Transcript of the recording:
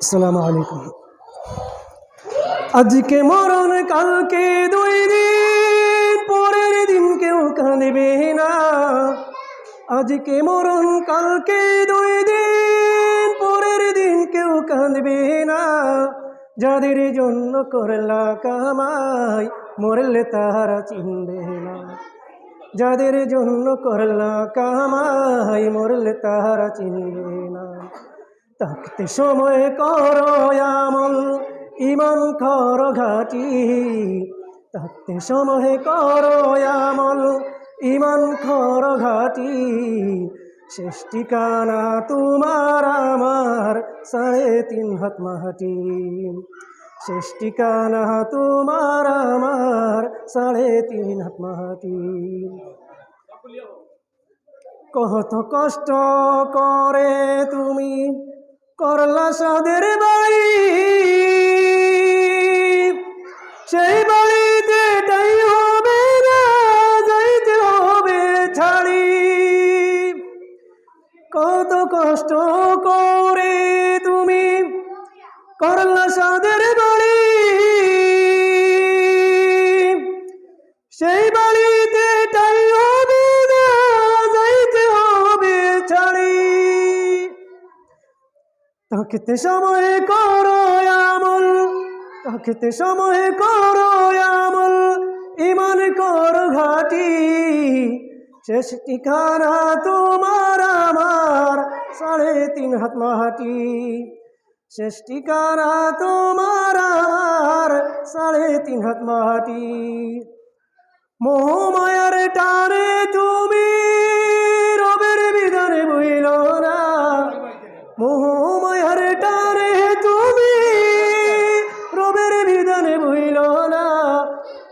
আসসালামু আলাইকুম। আজকে মরণ কালকে দুই দিন, পরের দিন কেউ কাঁদবে না। আজকে মরণ কালকে দুই দিন, পরের দিন কেউ কাঁদবে না। যাদের জন্য করলা কামাই, মরলে তাহারা চিনবে না। যাদের জন্য করলা কামাই, মরলে তাহারা চিনবে না। থাকতে সময় করো আমল ইমান কর ঘাটি। থাকতে সময় করো আমল ইমান কর ঘাটি। শেষ ঠিকানা তোমার আমার, সাড়ে তিন হাত মাটি শেষ ঠিকানা তোমার আমার, সাড়ে তিন হাত মাটি কত কষ্ট করে তুমি করলা সাদের বাড়ি। সেই বাড়িতে তাই হবে না, যাইতে হবে ছাড়ি। কত কষ্ট করে তুমি করলা সাদের বাড়ি। সেই বাড়িতে তাকিতে সময় করো আমল, তাকিতে সময় করো আমল। ইমান কর ঘাটি শেষ ঠিকানা তোমার আমার, সাড়ে তিন হাত মাটি শেষ ঠিকানা তোমার আমার, সাড়ে তিন হাত মাটি মোহমায়ার টানে তুমি